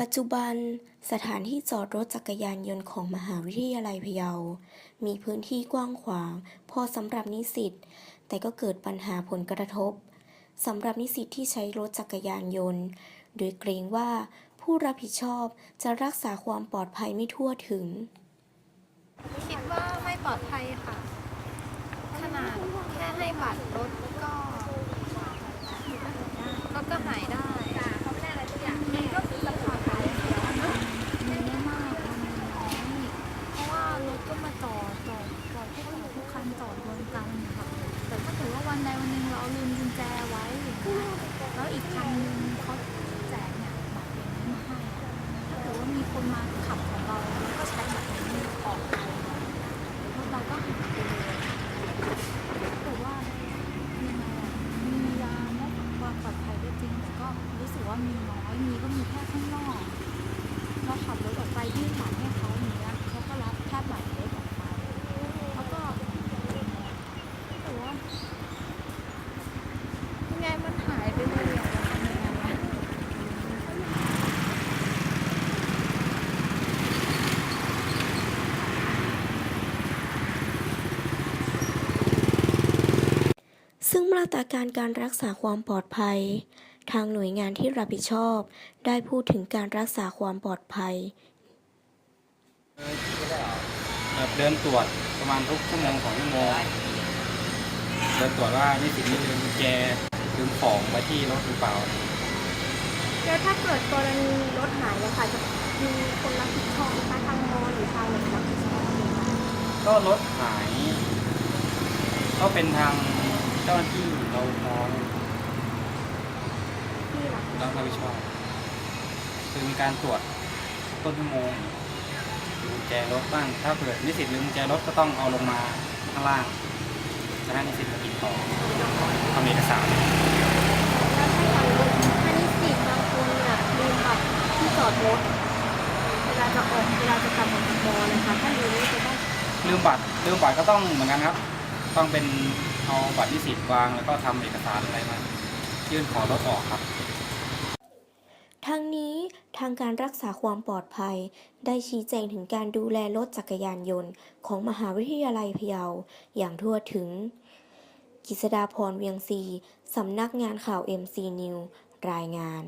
ปัจจุบันสถานที่จอดรถจักรยานยนต์ของมหาวิทยาลัยพะเยา มีพื้นที่กว้างขวาง พอสำหรับนิสิต แต่ก็เกิดปัญหาผลกระทบสำหรับนิสิตที่ใช้รถจักรยานยนต์ โดยเกรงว่าผู้รับผิดชอบจะรักษาความปลอดภัยไม่ทั่วถึง คิดว่าไม่ปลอดภัยค่ะ ขนาดแค่ให้บัตรรถก็รถก็หายได้เขาไม่ได้อะไรทุกอย่างมันก็คือปลอดภัยมันไม่มากมันน้อยเพราะว่ารถก็มาจอดจอดจอดทุกคันทุกคันจอดรวมกันค่ะแต่ถ้าเกิดว่าวันใดวันหนึ่งเราลืมกุญแจไว้อย่างเงี้ยแล้วอีกคันนึงเขาแจกเนี่ยบัตรอย่างนี้มาให้อะถ้าเกิดว่ามีคนมาขับของเราแล้วก็ใช้บัตรนี้ออกไป รถเราก็หายไปเลยแต่ว่ายังไงอะมียามและความปลอดภัยก็จริง แต่ก็รู้สึกว่า มีก็มีแค่ข้างนอกเราขับรถออกไปยื่นบัตรให้เขาเงี้ยเขาก็รับแค่บัตรเล็กออกไปแล้วก็แต่ว่ายังไงมันหายไปเลยอะเรทำไงอะซึ่งมาตรการการรักษาความปลอดภัย ทางหน่วยงานที่รับผิดชอบ ได้พูดถึงการรักษาความปลอดภัยแบบเดินตรวจประมาณทุกชั่วโมงสองชั่วโมงเดินตรวจว่านิสิตนี่ลืมกุญแจลืมของไว้ที่รถหรือเปล่า แล้วถ้าเกิดกรณีรถหายเนี่ยค่ะจะมีคนรับผิดชอบไหมคะทางมอหรือทางไหนรับผิดชอบไหมคะก็รถหาย ก็เป็นทางเจ้าหน้าที่เราพอ ที่หลักเรารับผิดชอบคือมีการตรวจต้นชั่วโมงดูกุญแจรถบ้างถ้าเกิดนิสิตลืมกุญแจรถก็ต้องเอาลงมาข้างล่างแล้วให้นิสิตมาติดต่อทำเอกสารแล้วถ้าอย่างรถถ้านิสิตบางคนเนี่ยลืมบัตรที่จอดรถเวลาจะออกเวลาจะกลับมาจากมอนะคะถ้าลืมนี่จะต้องลืมบัตรลืมบัตรก็ต้องเหมือนกันครับ ต้องเป็นเอาบัตรนิสิตวางแล้วก็ทำเอกสารอะไรมายื่นขอรถออกครับ ทั้งนี้ทางการรักษาความปลอดภัย ได้ชี้แจงถึงการดูแลรถจักรยานยนต์ของมหาวิทยาลัยพะเยาอย่างทั่วถึง กิษดาพรเวียงศรีสำนักงานข่าว MC News รายงาน